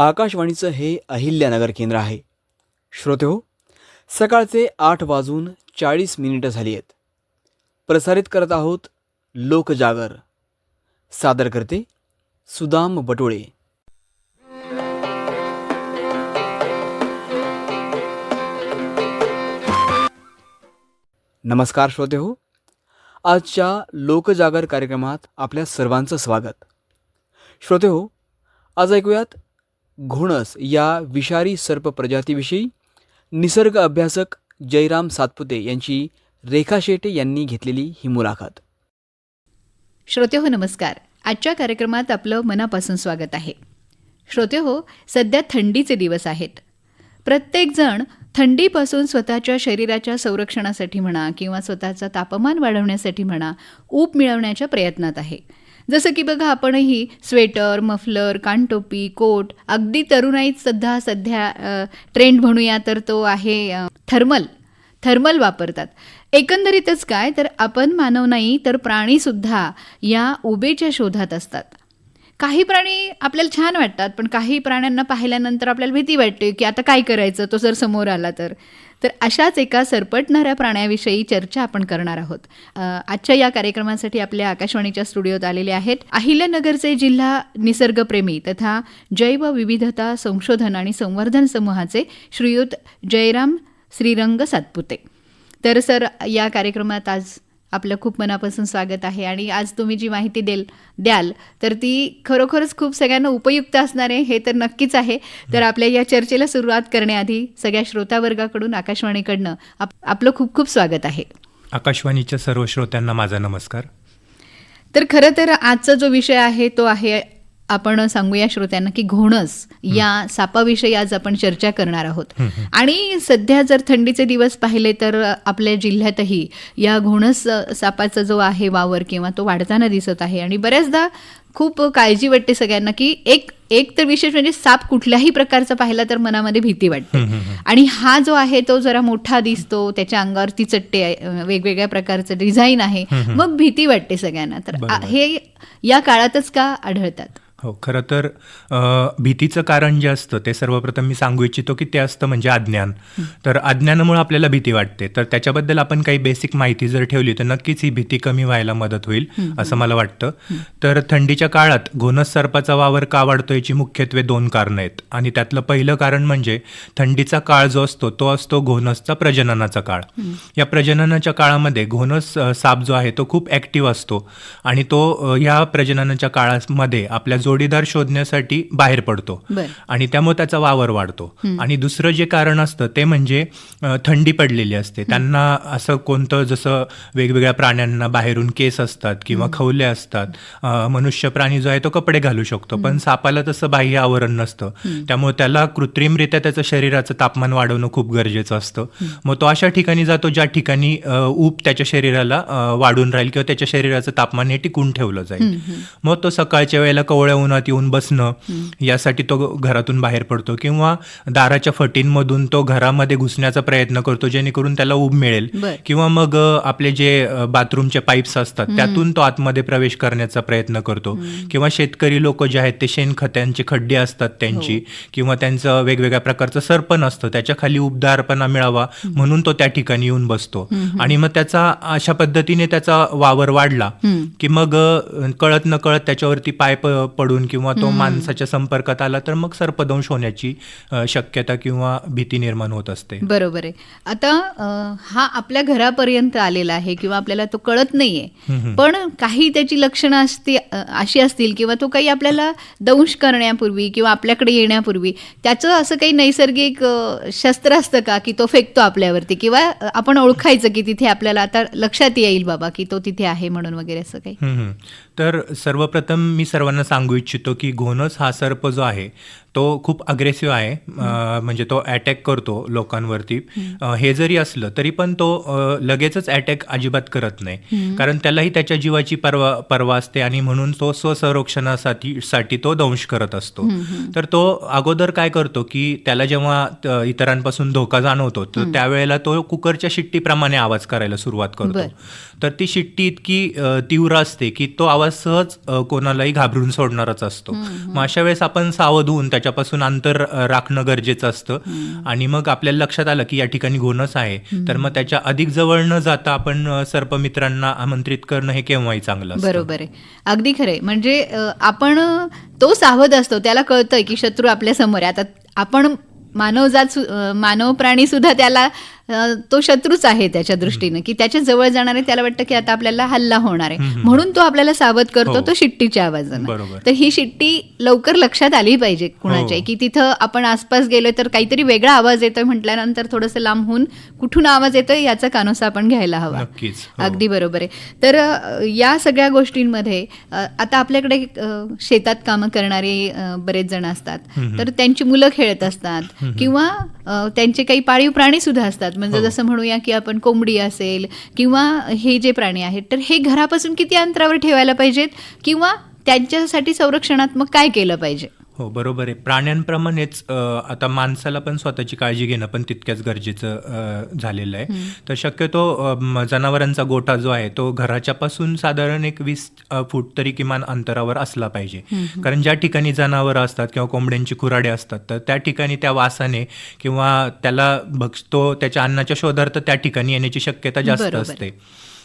आकाशवाणीचं हे अहिल्यानगर केंद्र आहे. श्रोते हो सकाळचे आठ वाजून चाळीस मिनिटं झाली आहेत. प्रसारित करत आहोत लोकजागर. सादर करते सुदाम बटोळे. नमस्कार श्रोते हो आजच्या लोकजागर कार्यक्रमात आपल्या सर्वांचं स्वागत. श्रोते हो आज ऐकूयात घोणस या विषारी सर्प प्रजातीविषयी निसर्ग अभ्यासक जयराम सातपुते यांची रेखा शेटे यांनी घेतलेली ही मुलाखत. श्रोतेहो नमस्कार. आजच्या कार्यक्रमात आपलं मनापासून स्वागत आहे. श्रोतेहो सध्या थंडीचे दिवस आहेत. प्रत्येकजण थंडीपासून स्वतःच्या शरीराच्या संरक्षणासाठी म्हणा किंवा स्वतःचं तापमान वाढवण्यासाठी म्हणा ऊब मिळवण्याच्या प्रयत्नात आहे. जसं की बघा आपणही स्वेटर मफलर कानटोपी कोट अगदी तरुणाईत सुद्धा सध्या ट्रेंड म्हणूया तर तो आहे थर्मल. थर्मल वापरतात. एकंदरीतच काय तर आपण मानव नाही तर प्राणीसुद्धा या उबेच्या शोधात असतात. काही प्राणी आपल्याला छान वाटतात पण काही प्राण्यांना पाहिल्यानंतर आपल्याला भीती वाटते की आता काय करायचं? तो जर समोर आला तर. तर अशाच एका सरपटणाऱ्या प्राण्याविषयी चर्चा आपण करणार आहोत. आजच्या या कार्यक्रमासाठी आपल्या आकाशवाणीच्या स्टुडिओत आलेले आहेत अहिल्यानगरचे जिल्हा निसर्गप्रेमी तथा जैव विविधता संशोधन आणि संवर्धन समूहाचे श्रीयुत जयराम श्रीरंग सातपुते. तर सर या कार्यक्रमात आज आपलं खूप मनापासून स्वागत आहे. आणि आज तुम्ही जी माहिती देल द्याल तर ती खरोखरच खूप सगळ्यांना उपयुक्त असणार आहे हे तर नक्कीच आहे. तर आपल्या या चर्चेला सुरुवात करण्याआधी सगळ्या श्रोतावर्गाकडून आकाशवाणीकडनं आप आपलं खूप खूप स्वागत आहे. आकाशवाणीच्या सर्व श्रोत्यांना माझा नमस्कार. तर खरं तर आजचा जो विषय आहे तो आहे आपण सांगूया श्रोत्यांना की घोणस या सापाविषयी आज आपण चर्चा करणार आहोत. आणि सध्या जर थंडीचे दिवस पाहिले तर आपल्या जिल्ह्यातही या घोणस सापाचा जो आहे वावर किंवा तो वाढताना दिसत आहे. आणि बऱ्याचदा खूप काळजी वाटते सगळ्यांना की एक एक तर विशेष म्हणजे साप कुठल्याही प्रकारचा पाहिला तर मनामध्ये भीती वाटते. आणि हा जो आहे तो जरा मोठा दिसतो त्याच्या अंगावरती चट्टे वेगवेगळ्या प्रकारचं डिझाईन आहे. मग भीती वाटते सगळ्यांना. तर. हे या काळातच का आढळतात? हो खरं तर भीतीचं कारण जे असतं ते सर्वप्रथम मी सांगू इच्छितो की ते असतं म्हणजे अज्ञान. तर अज्ञानामुळे आपल्याला भीती वाटते. तर त्याच्याबद्दल आपण काही बेसिक माहिती जर ठेवली तर नक्कीच ही भीती कमी व्हायला मदत होईल असं मला वाटतं. तर थंडीच्या काळात घोणस सर्पाचा वावर का वाढतो याची मुख्यत्वे दोन कारणं आहेत. आणि त्यातलं पहिलं कारण म्हणजे थंडीचा काळ जो असतो तो असतो घोणसचा प्रजननाचा काळ. या प्रजननाच्या काळामध्ये घोणस अ, साप जो आहे तो खूप ॲक्टिव्ह असतो. आणि तो या प्रजननाच्या काळामध्ये आपल्या जोडीदार शोधण्यासाठी बाहेर पडतो. आणि त्यामुळे त्याचा वावर वाढतो. आणि दुसरं जे कारण असतं ते म्हणजे थंडी पडलेली असते. त्यांना असं कोणतं जसं वेगवेगळ्या प्राण्यांना बाहेरून केस असतात किंवा खवले असतात मनुष्य प्राणी जो आहे तो कपडे घालू शकतो. पण सापाला तसं बाह्य आवरण नसतं. त्यामुळे त्याला कृत्रिमरित्या त्याचं शरीराचं तापमान वाढवणं खूप गरजेचं असतं. मग तो अशा ठिकाणी जातो ज्या ठिकाणी ऊब त्याच्या शरीराला वाढून राहील किंवा त्याच्या शरीराचं तापमान हे टिकून ठेवलं जाईल. मग तो सकाळच्या वेळेला कवळ्या उन्हात येऊन बसणं यासाठी तो घरातून बाहेर पडतो किंवा दाराच्या फटींमधून तो घरामध्ये घुसण्याचा प्रयत्न करतो जेणेकरून त्याला ऊब मिळेल. किंवा मग आपले जे बाथरूमचे पाईप्स असतात त्यातून तो आतमध्ये प्रवेश करण्याचा प्रयत्न करतो. किंवा शेतकरी लोक जे आहेत ते शेणखत्यांचे खड्डे असतात त्यांची किंवा त्यांचं वेगवेगळ्या प्रकारचं सरपण असतं त्याच्याखाली उबदारपणा मिळावा म्हणून तो त्या ठिकाणी येऊन बसतो. आणि मग त्याचा अशा पद्धतीने त्याचा वावर वाढला की मग कळत न कळत त्याच्यावरती पाय प- पडून किंवा तो माणसाच्या संपर्कात आला तर मग सर्पदंश होण्याची शक्यता किंवा भीती निर्माण होत असते. बरोबर आहे. आता हा आपल्या घरापर्यंत आलेला आहे किंवा आपल्याला तो कळत नाहीये. पण काही त्याची लक्षणं असती अशी असतील किंवा तो काही आपल्याला दंश करण्यापूर्वी किंवा आपल्याकडे येण्यापूर्वी त्याचं असं काही नैसर्गिक शस्त्र असतं का की तो फेकतो आपल्यावरती? किंवा आपण ओळखायचं की तिथे आपल्याला आता लक्षात येईल बाबा की तो तिथे आहे म्हणून वगैरे असं काही. तर सर्वप्रथम मी सर्वांना सांगू इच्छितो की घोणस हा सर्प जो आहे तो खूप अग्रेसिव्ह आहे. म्हणजे तो अटॅक करतो लोकांवरती. हे जरी असलं तरी पण तो लगेचच अटॅक अजिबात करत नाही. कारण त्यालाही त्याच्या जीवाची परवा परवा असते आणि म्हणून तो स्वसंरक्षणासाठी साठी तो दंश करत असतो. तर तो अगोदर काय करतो की त्याला जेव्हा इतरांपासून धोका जाणवतो तर त्यावेळेला तो कुकरच्या शिट्टीप्रमाणे आवाज करायला सुरुवात करतो. तर ती शिट्टी इतकी तीव्र असते की तो आवाज सहज कोणालाही घाबरून सोडणारच असतो. मग अशा वेळेस आपण सावध होऊन त्याच्यापासून अंतर राखणं गरजेचं असतं. आणि मग आपल्याला लक्षात आलं की या ठिकाणी घोणस आहे. तर मग त्याच्या अधिक जवळ न जाता आपण सर्पमित्रांना आमंत्रित करणं हे केव्हाही चांगलं बरोबर आहे. अगदी खरंय म्हणजे आपण तो सावध असतो. त्याला कळतंय की शत्रू आपल्यासमोर आहे. आता आपण मानवजात मानव प्राणी सुद्धा त्याला तो शत्रूच आहे त्याच्या दृष्टीनं की त्याच्याजवळ जाणार त्याला वाटतं की आता आपल्याला हल्ला होणार आहे. म्हणून तो आपल्याला सावध करतो हो. तो शिट्टीच्या आवाजानं. तर ही शिट्टी लवकर लक्षात आली पाहिजे कुणाच्या हो. की तिथं आपण आसपास गेलोय तर काहीतरी वेगळा आवाज येतोय म्हटल्यानंतर थोडंसं लांब होऊन कुठून आवाज येतोय याचा कानोसा आपण घ्यायला हवा. हो. अगदी बरोबर आहे. तर या सगळ्या गोष्टींमध्ये आता आपल्याकडे शेतात कामं करणारे बरेच जण असतात. तर त्यांची मुलं खेळत असतात किंवा त्यांचे काही पाळीव प्राणी सुद्धा असतात. म्हणजे हो. जसं म्हणूया की आपण कोंबडी असेल किंवा हे जे प्राणी आहेत तर हे घरापासून किती अंतरावर ठेवायला पाहिजेत किंवा त्यांच्यासाठी संरक्षणात्मक काय केलं पाहिजे हो बरोबर आहे. प्राण्यांप्रमाणेच आता माणसाला पण स्वतःची काळजी घेणं पण तितक्याच गरजेचं झालेलं आहे. तर शक्यतो जनावरांचा गोठा जो आहे तो घराच्या पासून साधारण एक वीस फूट तरी किमान अंतरावर असला पाहिजे. कारण ज्या ठिकाणी जनावरं असतात किंवा कोंबड्यांची खुराडे असतात तर त्या ठिकाणी त्या वासाने किंवा त्याला बघतो त्याच्या अन्नाच्या शोधार्थ त्या ठिकाणी येण्याची शक्यता जास्त. असते.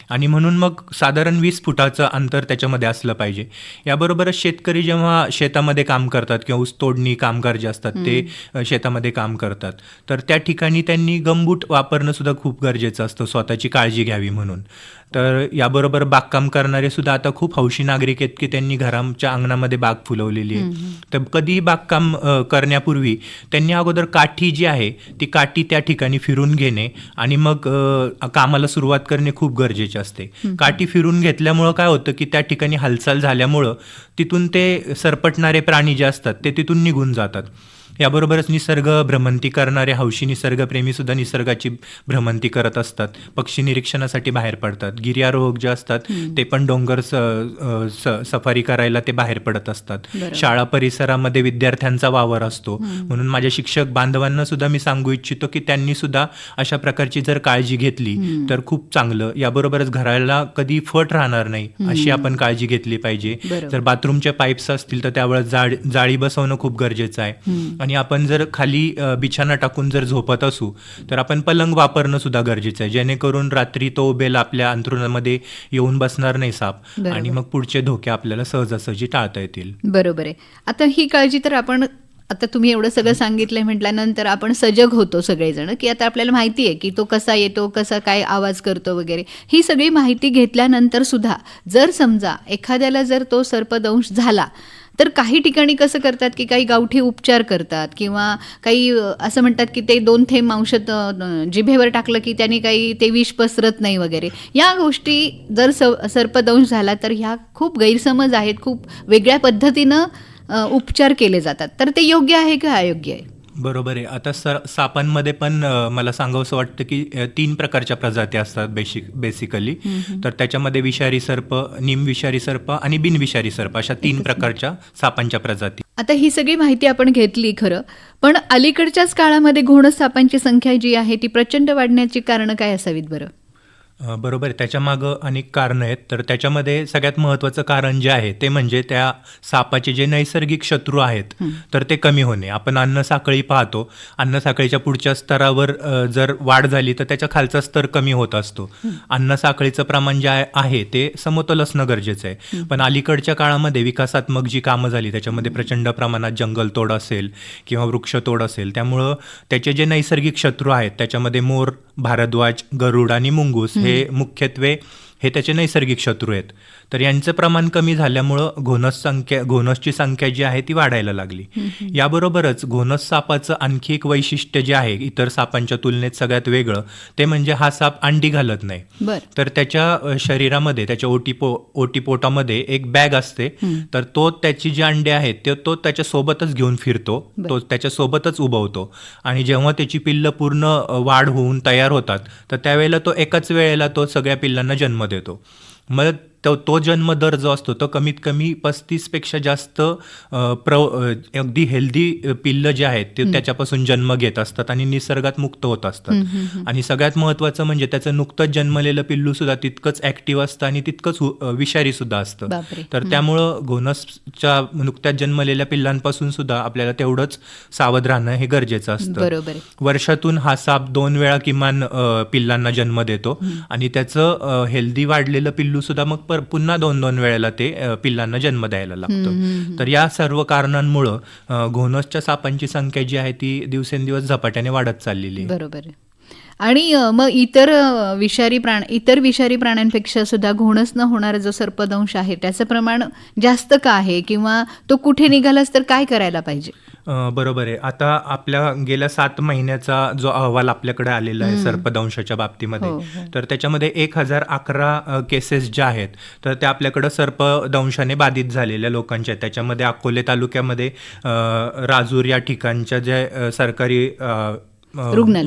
आणि म्हणून मग साधारण वीस फुटाचं अंतर त्याच्यामध्ये असलं पाहिजे. याबरोबरच शेतकरी जेव्हा शेतामध्ये काम करतात किंवा ऊस तोडणी कामगार जे असतात ते शेतामध्ये काम करतात. तर त्या ठिकाणी त्यांनी गंबूट वापरणं सुद्धा खूप गरजेचं असतं स्वतःची काळजी घ्यावी म्हणून. तर याबरोबर बागकाम करणारे सुद्धा आता खूप हौशी नागरिक आहेत की त्यांनी घराच्या अंगणामध्ये बाग फुलवलेली आहे. तर कधीही बागकाम करण्यापूर्वी त्यांनी अगोदर काठी जी आहे ती काठी त्या ठिकाणी फिरून घेणे आणि मग कामाला सुरुवात करणे खूप गरजेचे असते. काठी फिरून घेतल्यामुळं काय होतं की त्या ठिकाणी हालचाल झाल्यामुळं तिथून ते सरपटणारे प्राणी जे असतात ते तिथून निघून जातात. याबरोबरच निसर्ग भ्रमंती करणारे हौशी निसर्गप्रेमी सुद्धा निसर्गाची भ्रमंती करत असतात. पक्षी निरीक्षणासाठी बाहेर पडतात. गिर्यारोहक जे असतात ते पण डोंगर सफारी करायला ते बाहेर पडत असतात. शाळा परिसरामध्ये विद्यार्थ्यांचा वावर असतो. म्हणून माझ्या शिक्षक बांधवांना सुद्धा मी सांगू इच्छितो की त्यांनी सुद्धा अशा प्रकारची जर काळजी घेतली तर खूप चांगलं. याबरोबरच घराला कधी फट राहणार नाही अशी आपण काळजी घेतली पाहिजे. जर बाथरूमचे पाईप्स असतील तर त्यावेळेस जाळी बसवणं खूप गरजेचं आहे. आणि आपण जर खाली बिछाना टाकून जर झोपत असू तर आपण पलंग वापरणं सुद्धा गरजेचं आहे. जेणेकरून रात्री तो बेल आपल्या अंथरुणामध्ये येऊन बसणार नाही साप. आणि मग पुढचे धोके आपल्याला सहजासहजी टाळता येतील. बरोबर आहे. आता ही काळजी तर आपण आता तुम्ही एवढं सगळं सांगितलंय म्हटल्यानंतर आपण सजग होतो सगळेजण की आता आपल्याला माहिती आहे की तो कसा येतो कसा काय आवाज करतो वगैरे. ही सगळी माहिती घेतल्यानंतर सुद्धा जर समजा एखाद्याला जर तो सर्पदंश झाला तर काही ठिकाणी कसं करतात की काही गावठी उपचार करतात किंवा काही असं म्हणतात की ते दोन थेंब अंशत जिभेवर टाकलं की त्यांनी काही ते विष पसरत नाही वगैरे. या गोष्टी जर स सर्पदंश झाला तर ह्या खूप गैरसमज आहेत खूप वेगळ्या पद्धतीनं उपचार केले जातात. तर ते योग्य आहे का अयोग्य आहे? बरोबर आहे. आता सर सापांमध्ये पण मला सांगावंसं वाटतं की तीन प्रकारच्या प्रजाती असतात बेसिक बेसिकली तर त्याच्यामध्ये विषारी सर्प निमविषारी सर्प आणि बिनविषारी सर्प अशा तीन प्रकारच्या सापांच्या प्रजाती. आता ही सगळी माहिती आपण घेतली खरं पण अलीकडच्याच काळामध्ये घोणस सापांची संख्या जी आहे ती प्रचंड वाढण्याची कारणं काय असावीत बरं? बरोबर आहे. त्याच्यामागं अनेक कारणं आहेत. तर त्याच्यामध्ये सगळ्यात महत्त्वाचं कारण जे आहे ते म्हणजे त्या सापाचे जे नैसर्गिक शत्रू आहेत तर ते कमी होणे. आपण अन्न साखळी पाहतो. अन्न साखळीच्या पुढच्या स्तरावर जर वाढ झाली तर त्याच्या खालचा स्तर कमी होत असतो. अन्न साखळीचं प्रमाण जे आहे- आहे ते समतोल असणं गरजेचं आहे. पण अलीकडच्या काळामध्ये विकासात्मक जी कामं झाली त्याच्यामध्ये प्रचंड प्रमाणात जंगलतोड असेल किंवा वृक्षतोड असेल त्यामुळं त्याचे जे नैसर्गिक शत्रू आहेत त्याच्यामध्ये मोर भारद्वाज गरुड आणि मुंगूस हे मुख्यत्वे हे त्याचे नैसर्गिक शत्रू आहेत. तर यांचं प्रमाण कमी झाल्यामुळं घोणस संख्या घोणसची संख्या जी आहे ती वाढायला लागली. याबरोबरच घोणस सापाचं आणखी एक वैशिष्ट्य जे आहे इतर सापांच्या तुलनेत सगळ्यात वेगळं ते म्हणजे हा साप अंडी घालत नाही. तर त्याच्या शरीरामध्ये त्याच्या ओटीपो ओटीपोटामध्ये एक बॅग असते. तर तो त्याची जी अंडे आहेत ते तो त्याच्या सोबतच घेऊन फिरतो तो त्याच्या सोबतच उभवतो आणि जेव्हा त्याची पिल्लं पूर्ण वाढ होऊन तयार होतात तर त्यावेळेला तो एकाच वेळेला तो सगळ्या पिल्लांना जन्म देतो. मग तो तो जन्म दर जो असतो तो कमीत कमी पस्तीसपेक्षा जास्त प्र अगदी हेल्दी पिल्ल जे आहेत ते त्याच्यापासून जन्म घेत असतात आणि निसर्गात मुक्त होत असतात. आणि सगळ्यात महत्वाचं म्हणजे त्याचं नुकतंच जन्मलेलं पिल्लू सुद्धा तितकंच ऍक्टिव्ह असतं आणि तितकंच विषारी सुद्धा असतं. तर त्यामुळं घोनसच्या नुकत्याच जन्मलेल्या पिल्लांपासून सुद्धा आपल्याला तेवढंच सावध राहणं हे गरजेचं असतं. वर्षातून हा साप दोन वेळा किमान पिल्लांना जन्म देतो आणि त्याचं हेल्दी वाढलेलं पिल्लू सुद्धा मग पर- पुन्हा दोन दोन वेळेला ते पिल्लांना जन्म द्यायला लागतं. तर या सर्व कारणांमुळं घोनसच्या सापांची संख्या जी आहे ती दिवसेंदिवस झपाट्याने वाढत चाललेली आहे. बरोबर आहे. आणि मग इतर विषारी प्राण इतर विषारी प्राण्यांपेक्षा सुद्धा घोणस न होणारा जो सर्पदंश आहे त्याचं प्रमाण जास्त का आहे? किंवा तो कुठे निघालाच तर काय करायला पाहिजे? बरोबर आहे. आता आपल्या गेल्या सात महिन्याचा जो अहवाल आपल्याकडे आलेला आहे सर्पदंशाच्या बाबतीमध्ये हो, हो. तर त्याच्यामध्ये एक हजार अकरा केसेस ज्या आहेत तर त्या आपल्याकडं सर्पदंशाने बाधित झालेल्या लोकांच्या त्याच्यामध्ये अकोले तालुक्यामध्ये राजूर या ठिकाणच्या जे सरकारी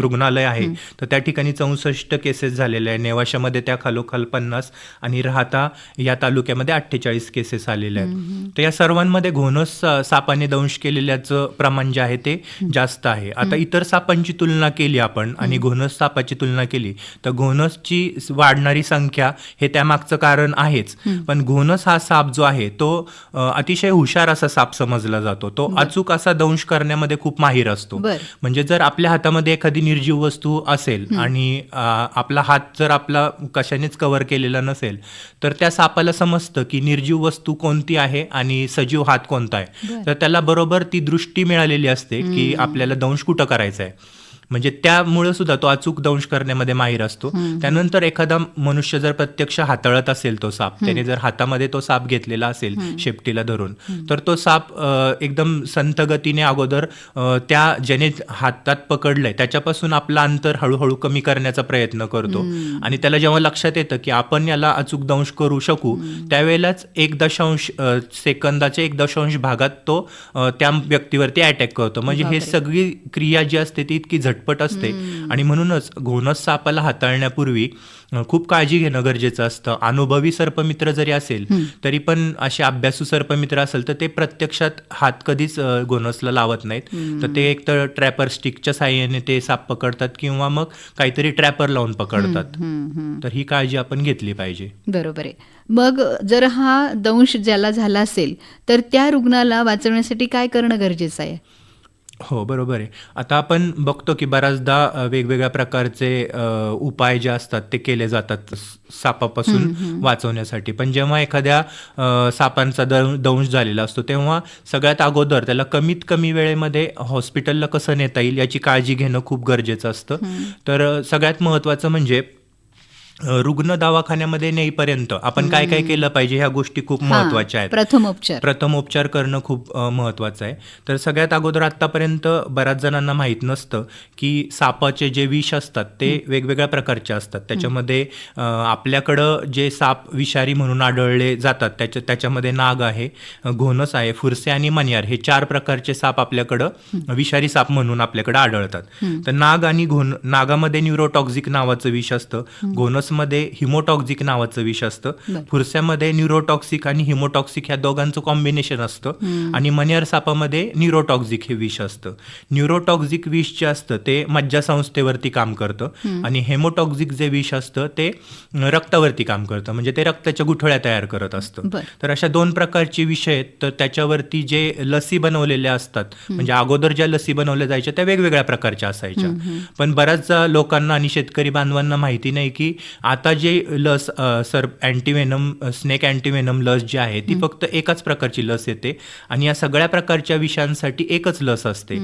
रुग्णालय. आहे. तर त्या ठिकाणी चौसष्ट केसेस झालेल्या आहे नेवाशामध्ये त्या खालोखाल पन्नास आणि राहता या तालुक्यामध्ये अठ्ठेचाळीस केसेस आलेल्या आहेत. तर या सर्वांमध्ये घोणस अ, सापाने दंश केलेल्याचं प्रमाण जे आहे ते जास्त आहे. आता इतर सापांची तुलना केली आपण आणि घोणस सापाची तुलना केली तर घोणसची वाढणारी संख्या हे त्यामागचं कारण आहेच. पण घोणस हा साप जो आहे तो अतिशय हुशार असा साप समजला जातो. तो अचूक असा दंश करण्यामध्ये खूप माहीर असतो. म्हणजे जर आपल्या हातामध्ये एखादी निर्जीव वस्तू असेल आणि आपला हात जर आपला कशानेच कव्हर केलेला नसेल तर त्या सापाला समजतं की निर्जीव वस्तू कोणती आहे आणि सजीव हात कोणता आहे. तर त्याला बरोबर ती दृष्टी मिळालेली असते की आपल्याला दंश कुठं करायचा आहे म्हणजे त्यामुळे सुद्धा तो अचूक दंश करण्यामध्ये माहीर असतो. त्यानंतर एखादा मनुष्य जर प्रत्यक्ष हाताळत असेल तो साप त्याने जर हातामध्ये तो साप घेतलेला असेल शेपटीला धरून तर तो साप एकदम संत गतीने अगोदर त्या ज्याने हातात पकडलंय त्याच्यापासून आपलं अंतर हळूहळू कमी करण्याचा प्रयत्न करतो. आणि त्याला जेव्हा लक्षात येतं की आपण याला अचूक दंश करू शकू त्यावेळेलाच एक दशांश सेकंदाच्या एक दशांश भागात तो त्या व्यक्तीवरती अटॅक करतो. म्हणजे हे सगळी क्रिया जी असते ती इतकी झटपट असते. आणि म्हणूनच घोणस सापाला हाताळण्यापूर्वी खूप काळजी घेणं गरजेचं असतं. अनुभवी सर्पमित्र जरी असेल तरी पण असे अभ्यासू सर्पमित्र असेल तर ते प्रत्यक्षात हात कधीच अ, घोणसला लावत नाहीत. तर ते एक तर ट्रॅपर स्टिकच्या साह्याने ते साप पकडतात किंवा मग काहीतरी ट्रॅपर लावून पकडतात. तर ही काळजी आपण घेतली पाहिजे. बरोबर आहे. मग जर हा दंश ज्याला झाला असेल तर त्या रुग्णाला वाचवण्यासाठी काय करणं गरजेचं आहे? हो बरोबर आहे. आता आपण बघतो की बऱ्याचदा वेगवेगळ्या प्रकारचे उपाय जे असतात ते केले जातात सापापासून वाचवण्यासाठी. पण जेव्हा एखाद्या सापांचा दं- दंश झालेला असतो तेव्हा सगळ्यात अगोदर त्याला कमीत कमी वेळेमध्ये हॉस्पिटलला कसं नेता येईल याची काळजी घेणं खूप गरजेचं असतं. तर सगळ्यात महत्त्वाचं म्हणजे रुग्ण दवाखान्यामध्ये नेईपर्यंत आपण काय काय केलं पाहिजे ह्या गोष्टी खूप महत्त्वाच्या आहेत. प्रथमोपचार प्रथमोपचार करणं खूप अ, महत्त्वाचं आहे. तर सगळ्यात अगोदर आत्तापर्यंत बऱ्याच जणांना माहीत नसतं की सापाचे जे विष असतात ते वेगवेगळ्या प्रकारचे असतात. त्याच्यामध्ये आपल्याकडं जे साप विषारी म्हणून आढळले जातात त्याच्या त्याच्यामध्ये नाग आहे अ, घोणस आहे फुरसे आणि मनियार हे चार प्रकारचे साप आपल्याकडं विषारी साप म्हणून आपल्याकडे आढळतात. तर नाग आणि घोण नागामध्ये न्यूरोटॉक्झिक नावाचं विष असतं. घोणसमध्ये हिमोटॉक्झिक नावाचं विष असतं. फुरस्यामध्ये न्यूरोटॉक्सिक आणि हिमोटॉक्सिक ह्या दोघांचं कॉम्बिनेशन असतं. आणि मनियार सापामध्ये न्यूरोटॉक्झिक हे विष असतं. न्यूरोटॉक्झिक विष जे असतं ते मज्जासंस्थेवरती काम करतं. आणि हेमोटॉक्झिक जे विष असतं ते रक्तावरती काम करतं. म्हणजे ते रक्ताच्या गुठळ्या तयार करत असतं. तर अशा दोन प्रकारचे विषय आहेत. तर त्याच्यावरती जे लसी बनवलेल्या असतात म्हणजे अगोदर ज्या लसी बनवल्या जायच्या त्या वेगवेगळ्या प्रकारच्या असायच्या. पण बऱ्याच लोकांना आणि शेतकरी बांधवांना माहिती नाही की आता जे लस सर अँटीवेनम स्नेक अँटीवेनम लस जी आहे ती फक्त एकाच प्रकारची लस येते आणि या सगळ्या प्रकारच्या विषांसाठी एकच लस असते.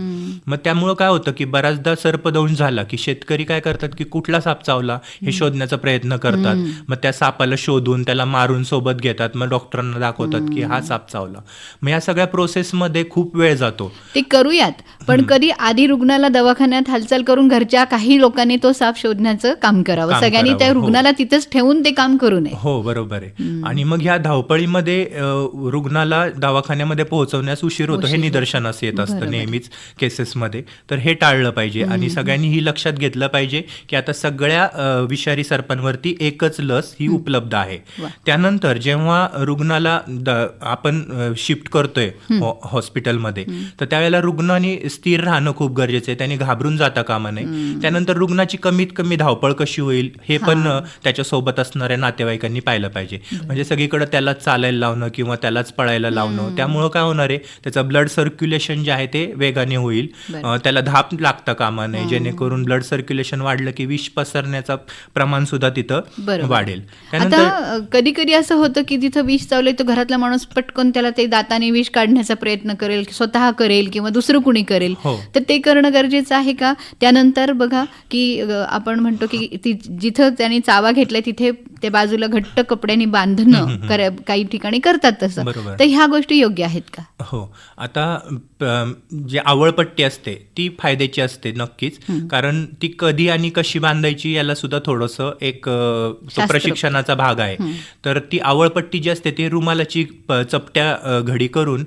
मग त्यामुळं काय होतं की बऱ्याचदा सर्पदंश झाला की शेतकरी काय करतात की कुठला साप चावला हे शोधण्याचा प्रयत्न करतात. मग त्या सापाला शोधून त्याला मारून सोबत घेतात. मग डॉक्टरांना दाखवतात की हा साप चावला. मग या सगळ्या प्रोसेसमध्ये खूप वेळ जातो. ते करूयात. पण कधी आधी रुग्णाला दवाखान्यात हालचाल करून घरच्या काही लोकांनी तो साप शोधण्याचं काम करावं. सगळ्यांनी त्या हो. रुग्णाला तिथंच ठेवून ते काम करू नये. हो बरोबर आहे. आणि मग ह्या धावपळीमध्ये रुग्णाला दवाखान्यामध्ये पोहोचवण्यास उशीर होतो हे निदर्शनास येत असतं नेहमीच केसेसमध्ये. तर हे टाळलं पाहिजे आणि सगळ्यांनी ही लक्षात घेतलं पाहिजे की आता सगळ्या विषारी सर्पांवरती एकच लस ही उपलब्ध आहे. त्यानंतर जेव्हा रुग्णाला आपण शिफ्ट करतोय हॉ- हॉस्पिटलमध्ये तर त्यावेळेला रुग्णाने स्थिर राहणं खूप गरजेचं आहे. त्याने घाबरून जाता कामा नये. त्यानंतर रुग्णाची कमीत कमी धावपळ कशी होईल हे पण अ, त्याच्या सोबत असणाऱ्या नातेवाईकांनी पाहिलं पाहिजे. म्हणजे सगळीकडे त्यालाच चालायला लावणं किंवा त्यालाच पळायला लावणं त्यामुळं काय होणार आहे? त्याचं ब्लड सर्क्युलेशन जे आहे ते वेगाने होईल. त्याला धाप लागता कामा नये जेणेकरून ब्लड सर्क्युलेशन वाढलं की विष पसरण्याचा प्रमाण सुद्धा तिथं. वाढेल. आता कधी कधी असं होतं की तिथं विष चावलंय तो घरातला माणूस पटकन त्याला ते दाताने विष काढण्याचा प्रयत्न करेल स्वतः करेल किंवा दुसरं कुणी करेल. हो. तर ते करणं गरजेचं आहे का? त्यानंतर बघा की आपण म्हणतो की जिथं त्याने चावा घेतलाय तिथे त्या बाजूला घट्ट कपड्याने बांधणं कर- काही ठिकाणी करतात तसं. तर ह्या गोष्टी योग्य आहेत का? हो. आता जे आवळपट्टी असते ती फायद्याची असते नक्कीच. कारण ती कधी आणि कशी बांधायची याला सुद्धा थोडंसं एक तो. प्रशिक्षणाचा भाग आहे. तर ती आवळपट्टी जी असते ती रुमालाची चपट्या घडी करून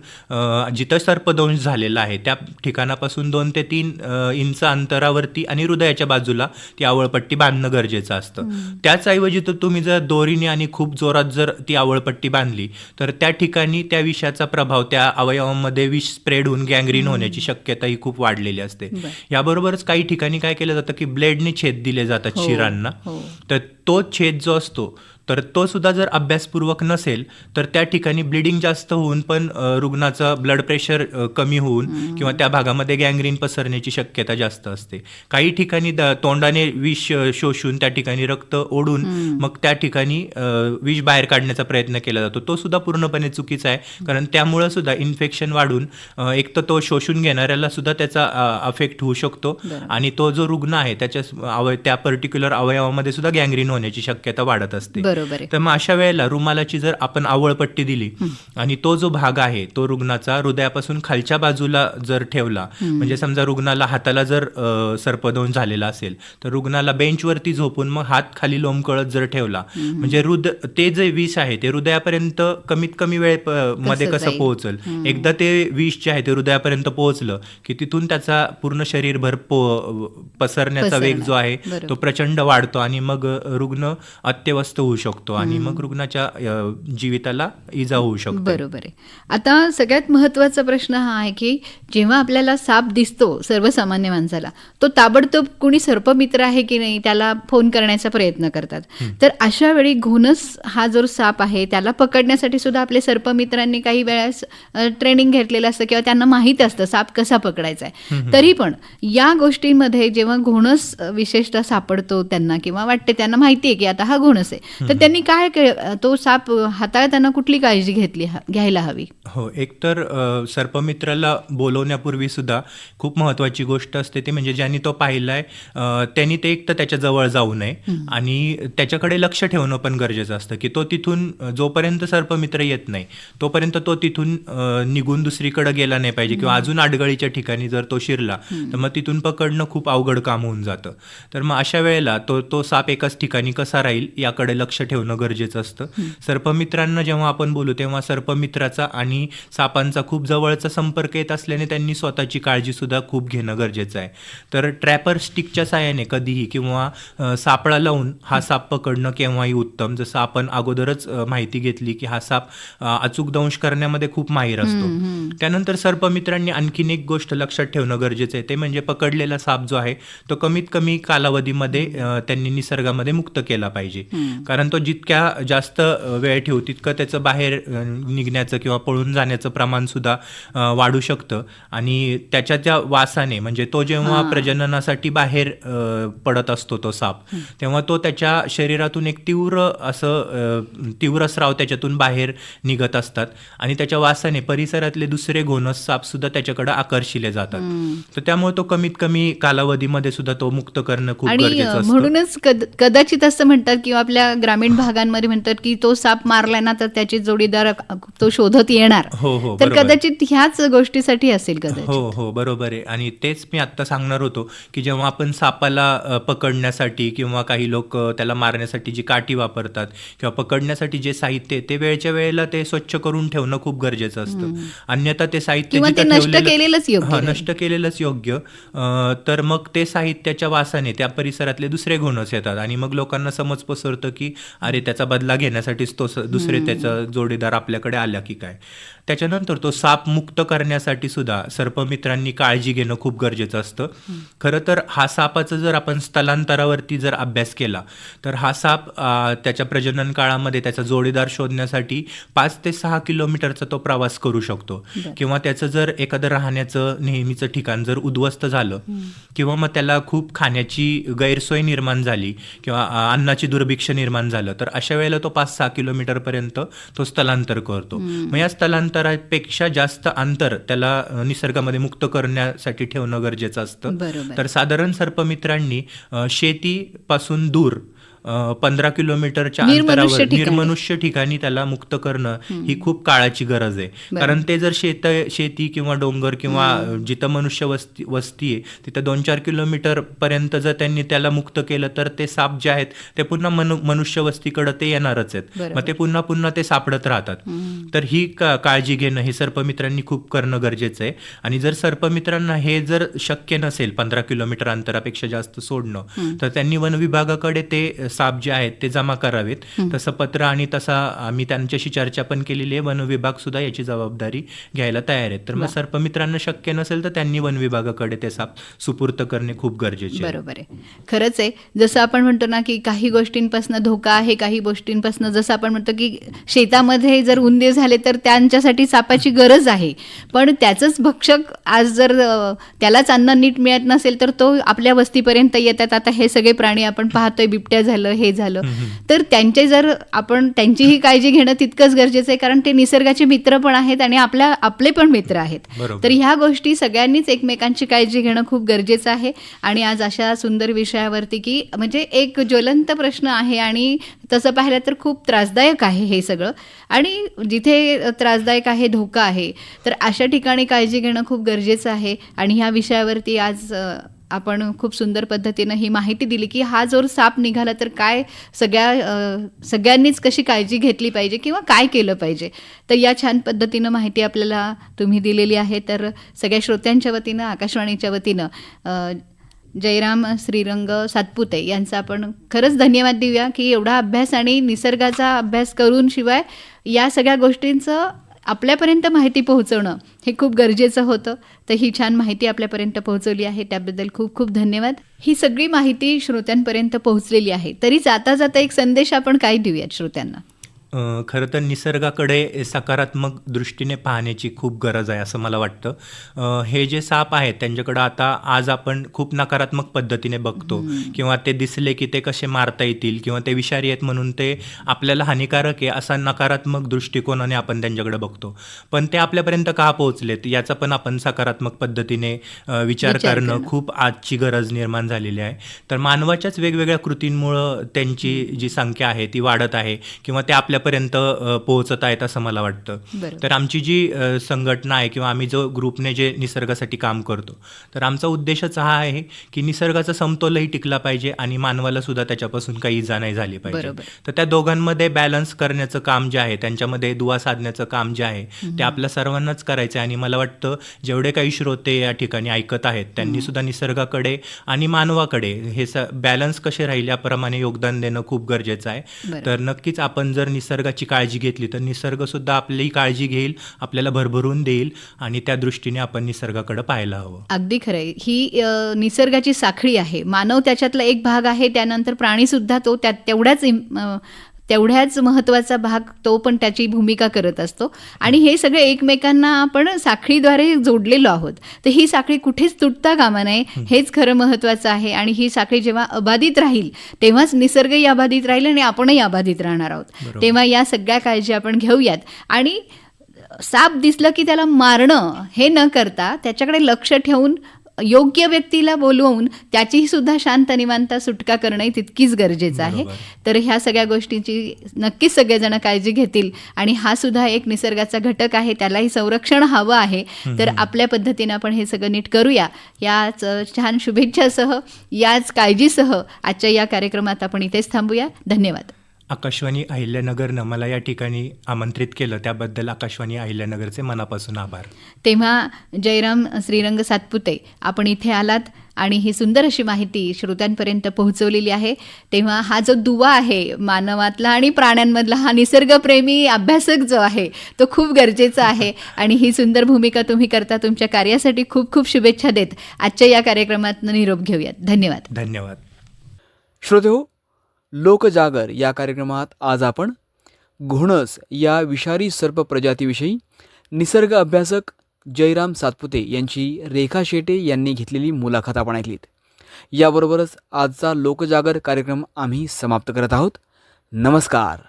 जिथं सर्पदंश झालेला आहे त्या ठिकाणापासून दोन ते तीन इंच अंतरावरती आणि हृदयाच्या बाजूला ती आवळपट्टी बांधणं गरजेचं असतं. त्याचऐवजी तर तुम्ही जर दोरीने आणि खूप जोरात जर ती आवळपट्टी बांधली तर त्या ठिकाणी त्या विषाचा प्रभाव त्या अवयवामध्ये विष स्प्रेड होऊन गँग्रीन होण्याची शक्यता ही खूप वाढलेली असते. याबरोबरच काही ठिकाणी काय केलं जातं की ब्लेडने छेद दिले जातात शिरांना. हो. तर तो छेद जो असतो तर तो सुद्धा जर अभ्यासपूर्वक नसेल तर त्या ठिकाणी ब्लिडिंग जास्त होऊन पण रुग्णाचं ब्लड प्रेशर कमी होऊन किंवा त्या भागामध्ये गँग्रीन पसरण्याची शक्यता जास्त असते. काही ठिकाणी द- तोंडाने विष शोषून त्या ठिकाणी रक्त ओढून मग त्या ठिकाणी विष बाहेर काढण्याचा प्रयत्न केला जातो. तो सुद्धा पूर्णपणे चुकीचा आहे. कारण त्यामुळं सुद्धा इन्फेक्शन वाढून एक तर तो शोषून घेणाऱ्याला सुद्धा त्याचा अफेक्ट होऊ शकतो आणि तो जो रुग्ण आहे त्याच्या त्या पर्टिक्युलर अवयवामध्ये सुद्धा गँग्रीन होण्याची शक्यता वाढत असते. बरोबर तर मग अशा वेळेला रुमालाची जर आपण आवळपट्टी दिली आणि तो जो भाग आहे तो रुग्णाचा हृदयापासून खालच्या बाजूला जर ठेवला म्हणजे समजा रुग्णाला हाताला जर अ, सर्पदोष झालेला असेल तर रुग्णाला बेंचवरती झोपून मग हात खाली लोंबकळत जर ठेवला म्हणजे हृद ते जे विष आहे ते हृदयापर्यंत कमीत कमी वेळमध्ये कसं? पोहोचल? एकदा ते विष जे आहे ते हृदयापर्यंत पोहोचलं की तिथून त्याचा पूर्ण शरीरभर पसरण्याचा वेग जो आहे. तो प्रचंड वाढतो आणि मग रुग्ण अत्यवस्थ होऊ शकतो. आणि मग रुग्णाच्या जीविताला इजा होऊ शकते. बरोबर आहे. आता सगळ्यात महत्त्वाचा प्रश्न हा आहे की जेव्हा आपल्याला साप दिसतो सर्वसामान्य माणसाला तो ताबडतोब कुणी सर्पमित्र आहे की नाही त्याला फोन करण्याचा प्रयत्न करतात. तर अशा वेळी घोणस हा जो साप आहे त्याला पकडण्यासाठी सुद्धा आपले सर्पमित्रांनी काही वेळेस ट्रेनिंग घेतलेलं असतं किंवा त्यांना माहीत असतं साप कसा पकडायचा आहे. तरी पण या गोष्टींमध्ये जेव्हा घोणस विशेषतः सापडतो त्यांना किंवा वाटते त्यांना माहिती आहे की आता हा घोणस आहे तर त्यांनी काय के- तो साप हाताळताना कुठली काळजी घेतली घ्यायला हवी? हो एकतर सर्पमित्राला बोलवण्यापूर्वी सुद्धा खूप महत्वाची गोष्ट असते ती म्हणजे ज्यांनी तो पाहिलाय त्यांनी ते एक तर त्याच्याजवळ जाऊ नये आणि त्याच्याकडे लक्ष ठेवणं पण गरजेचं असतं की तो तिथून जोपर्यंत सर्पमित्र येत नाही तोपर्यंत तो तिथून निघून दुसरीकडे गेला नाही पाहिजे किंवा अजून आडगळीच्या ठिकाणी जर तो शिरला तर मग तिथून पकडणं खूप अवघड काम होऊन जातं. तर मग अशा वेळेला तो तो साप एकाच ठिकाणी कसा राहील याकडे लक्ष ठेवणं गरजेचं असतं. सर्पमित्रांना जेव्हा आपण बोलू तेव्हा सर्पमित्राचा आणि सापांचा खूप जवळचा संपर्क येत असल्याने त्यांनी स्वतःची काळजी सुद्धा खूप घेणं गरजेचं आहे. तर ट्रॅपर स्टिकच्या साहाय्याने कधीही किंवा सापळा लावून हा साप पकडणं केव्हाही उत्तम. जसं आपण अगोदरच माहिती घेतली की हा साप अचूक दंश करण्यामध्ये खूप माहीर असतो. त्यानंतर सर्पमित्रांनी आणखीन एक गोष्ट लक्षात ठेवणं गरजेचं आहे. ते म्हणजे पकडलेला साप जो आहे तो कमीत कमी कालावधीमध्ये त्यांनी निसर्गामध्ये मुक्त केला पाहिजे. कारण तो जितक्या जास्त वेळ ठेवू तितकं त्याचं बाहेर निघण्याचं किंवा पळून जाण्याचं प्रमाण सुद्धा अ, वाढू शकतं. आणि त्याच्या त्या वासाने म्हणजे तो जेव्हा प्रजननासाठी बाहेर पडत असतो तो साप तेव्हा तो त्याच्या शरीरातून एक तीव्र असं तीव्र स्राव त्याच्यातून बाहेर निघत असतात. आणि त्याच्या वासाने परिसरातले दुसरे घोणस साप सुद्धा त्याच्याकडे आकर्षिले जातात. तर त्यामुळे तो कमीत कमी कालावधीमध्ये सुद्धा तो मुक्त करणं खूप गरजेचं असतं. म्हणूनच कद- कदाचित असं म्हणतात किंवा आपल्या ग्रामीण भागांमध्ये म्हणतात की तो साप मारलाय ना तर त्याची जोडीदार तो शोधत येणार. हो हो तर. कदाचित ह्याच गोष्टीसाठी असेल कदाचित. हो हो बरोबर आहे. आणि तेच मी आत्ता सांगणार होतो की जेव्हा आपण सापाला पकडण्यासाठी किंवा काही लोक त्याला मारण्यासाठी जी काठी वापरतात किंवा पकडण्यासाठी जे साहित्य ते वेळच्या वेळेला ते स्वच्छ करून ठेवणं खूप गरजेचं असतं. अन्यथा ते साहित्य नष्ट केलेलंच योग्य. नष्ट केलेलंच योग्य. तर मग ते साहित्याच्या वासाने त्या परिसरातले दुसरे गुणच येतात आणि मग लोकांना समज पसरतं की अरे त्याचा बदला घेण्यासाठीच तो दुसरे त्याचा जोडीदार आपल्याकडे आला की काय? त्याच्यानंतर तो साप मुक्त करण्यासाठी सुद्धा सर्पमित्रांनी काळजी घेणं खूप गरजेचं असतं. खरं तर हा सापाचं जर आपण स्थलांतरावरती जर अभ्यास केला तर हा साप त्याच्या प्रजनन काळामध्ये त्याचा जोडीदार शोधण्यासाठी पाच ते सहा किलोमीटरचा तो प्रवास करू शकतो. किंवा त्याचं जर एखादं राहण्याचं नेहमीचं ठिकाण जर उद्ध्वस्त झालं किंवा मग त्याला खूप खाण्याची गैरसोय निर्माण झाली किंवा अन्नाची दुर्भिक्ष निर्माण झालं तर अशा वेळेला तो पाच सहा किलोमीटरपर्यंत तो स्थलांतर करतो. मग या स्थलांतरापेक्षा जास्त अंतर त्याला निसर्गामध्ये मुक्त करण्यासाठी ठेवणं गरजेचं असतं. तर साधारण सर्पमित्रांनी शेतीपासून दूर पंधरा किलोमीटरच्या अंतरावर. निर्मनुष्य ठिकाणी त्याला मुक्त करणं ही खूप काळाची गरज आहे. कारण ते जर शेत शेती किंवा डोंगर किंवा जिथं मनुष्य वस्ती वस्ती आहे तिथं दोन चार किलोमीटर पर्यंत जर त्यांनी त्याला मुक्त केलं तर ते साप जे आहेत ते पुन्हा मनु मनुष्य वस्तीकडे ते येणारच आहेत. मग ते पुन्हा पुन्हा ते सापडत राहतात. तर ही काळजी घेणं हे सर्पमित्रांनी खूप करणं गरजेचं आहे. आणि जर सर्पमित्रांना हे जर शक्य नसेल पंधरा किलोमीटर अंतरापेक्षा जास्त सोडणं तर त्यांनी वन विभागाकडे ते साप जे आहेत ते जमा करावेत. तसं पत्र आणि तसा आम्ही त्यांच्याशी चर्चा पण केलेली आहे. वन विभाग सुद्धा याची जबाबदारी घ्यायला तयार आहेत. तर मग सर्पमित्रांना शक्य नसेल तर त्यांनी वन विभागाकडे ते साप सुपूर्त करणे खूप गरजेचे बरोबर आहे. खरंच आहे. जसं आपण म्हणतो ना की काही गोष्टींपासून धोका आहे काही गोष्टींपासून जसं आपण म्हणतो की शेतामध्ये जर उंदीर झाले तर त्यांच्यासाठी सापाची गरज आहे. पण त्याचंच भक्षक आज जर त्यालाच अन्न नीट मिळत नसेल तर तो आपल्या वस्तीपर्यंत येतात. आता हे सगळे प्राणी आपण पाहतोय बिबट्या झालं हे झालं. तर त्यांचे जर आपण त्यांचीही काळजी घेणं तितकंच गरजेचं आहे कारण ते निसर्गाचे मित्र पण आहेत आणि आपल्या आपले पण मित्र आहेत. तर ह्या गोष्टी सगळ्यांनीच एकमेकांची काळजी घेणं खूप गरजेचं आहे. आणि आज अशा सुंदर विषयावरती की म्हणजे एक ज्वलंत प्रश्न आहे आणि तसं पाहिलं तर खूप त्रासदायक आहे हे सगळं. आणि जिथे त्रासदायक आहे धोका आहे तर अशा ठिकाणी काळजी घेणं खूप गरजेचं आहे. आणि ह्या विषयावरती आज आपण खूप सुंदर पद्धतीनं ही माहिती दिली की हा जर साप निघाला तर काय सगळ्या सगळ्यांनीच कशी काळजी घेतली पाहिजे किंवा काय केलं पाहिजे? तर या छान पद्धतीनं माहिती आपल्याला तुम्ही दिलेली आहे. तर सगळ्या श्रोत्यांच्या वतीनं आकाशवाणीच्या वतीनं जयराम श्रीरंग सातपुते यांचा आपण खरंच धन्यवाद देऊया की एवढा अभ्यास आणि निसर्गाचा अभ्यास करून शिवाय या सगळ्या गोष्टींचं आपल्यापर्यंत माहिती पोहोचवणं हे खूप गरजेचं होतं. तर ही छान माहिती आपल्यापर्यंत पोहोचवली आहे. त्याबद्दल खूप खूप धन्यवाद. ही सगळी माहिती श्रोत्यांपर्यंत पोहोचलेली आहे. तरी जाता जाता एक संदेश आपण काय देऊयात श्रोत्यांना? खरं तर निसर्गाकडे सकारात्मक दृष्टीने पाहण्याची खूप गरज आहे असं मला वाटतं. हे जे साप आहेत त्यांच्याकडं आता आज आपण खूप नकारात्मक पद्धतीने बघतो किंवा ते दिसले की ते कसे मारता येतील किंवा ते विषारी आहेत म्हणून ते आपल्याला हानिकारक आहे असा नकारात्मक दृष्टिकोनाने आपण त्यांच्याकडे बघतो. पण ते आपल्यापर्यंत का पोहोचलेत याचा पण आपण सकारात्मक पद्धतीने विचार करणं. खूप आजची गरज निर्माण झालेली आहे. तर मानवाच्याच वेगवेगळ्या कृतींमुळं त्यांची जी संख्या आहे ती वाढत आहे किंवा ते आपल्यापर्यंत पोहोचत आहेत असं मला वाटतं. तर आमची जी संघटना आहे किंवा आम्ही जो ग्रुपने जे निसर्गासाठी काम करतो तर आमचा उद्देशच हा आहे की निसर्गाचा समतोलही टिकला पाहिजे आणि मानवाला सुद्धा त्याच्यापासून काही इजा नाही झाली पाहिजे. तर त्या दोघांमध्ये बॅलन्स करण्याचं काम जे आहे त्यांच्यामध्ये दुवा साधण्याचं काम जे आहे ते आपल्या सर्वांनाच करायचं आहे आणि मला वाटतं जेवढे काही श्रोते या ठिकाणी ऐकत आहेत त्यांनी सुद्धा निसर्गाकडे आणि मानवाकडे हे स बॅलन्स कसे राहील याप्रमाणे योगदान देणं खूप गरजेचं आहे. तर नक्कीच आपण जर निसर्गाची काळजी घेतली तर निसर्ग सुद्धा आपली काळजी घेईल आपल्याला भरभरून देईल आणि त्या दृष्टीने आपण निसर्गाकडे पाहायला हवं. अगदी खरं आहे. ही निसर्गाची साखळी आहे. मानव त्याच्यातला एक भाग आहे त्यानंतर प्राणीसुद्धा तो त्यात तेवढ्याच तेवढ्याच महत्त्वाचा भाग तो पण त्याची भूमिका करत असतो. आणि हे सगळे एकमेकांना आपण साखळीद्वारे जोडलेलो आहोत. तर ही साखळी कुठेच तुटता कामा नये. हेच खरं महत्त्वाचं आहे. आणि ही साखळी जेव्हा अबाधित राहील तेव्हाच निसर्गही अबाधित राहील आणि आपणही अबाधित राहणार आहोत. तेव्हा या सगळ्या काळजी आपण घेऊयात. आणि साप दिसलं की त्याला मारणं हे न करता त्याच्याकडे लक्ष ठेवून योग्य व्यक्तीला बोलवून त्याचीही सुद्धा शांत निवांता सुटका करणंही तितकीच गरजेचं आहे. तर ह्या सगळ्या गोष्टींची नक्कीच सगळेजण काळजी घेतील आणि हा सुद्धा एक निसर्गाचा घटक आहे त्यालाही संरक्षण हवं आहे. तर आपल्या पद्धतीनं आपण हे सगळं नीट करूया. याच छान शुभेच्छासह याच काळजीसह आजच्या या कार्यक्रमात आपण इथेच थांबूया. धन्यवाद. आकाशवाणी अहिल्यानगरनं मला या ठिकाणी आमंत्रित केलं. त्याबद्दल आकाशवाणी अहिल्यानगरचे मनापासून आभार. तेव्हा जयराम श्रीरंग सातपुते आपण इथे आलात आणि ही सुंदर अशी माहिती श्रोत्यांपर्यंत पोहोचवलेली आहे. तेव्हा हा जो दुवा आहे मानवातला आणि प्राण्यांमधला हा निसर्गप्रेमी अभ्यासक जो आहे तो खूप गरजेचा आहे. आणि ही सुंदर भूमिका तुम्ही करता तुमच्या कार्यासाठी खूप खूप शुभेच्छा देत. आजच्या या कार्यक्रमात निरोप घेऊयात. धन्यवाद. धन्यवाद. श्रोते हो लोकजागर या कार्यक्रमात आज आपण घोणस या विषारी सर्प प्रजातीविषयी निसर्ग अभ्यासक जयराम सातपुते यांची रेखा शेटे यांनी घेतलेली मुलाखत आपण ऐकलीत. याबरोबरच आजचा लोकजागर कार्यक्रम आम्ही समाप्त करत आहोत. नमस्कार.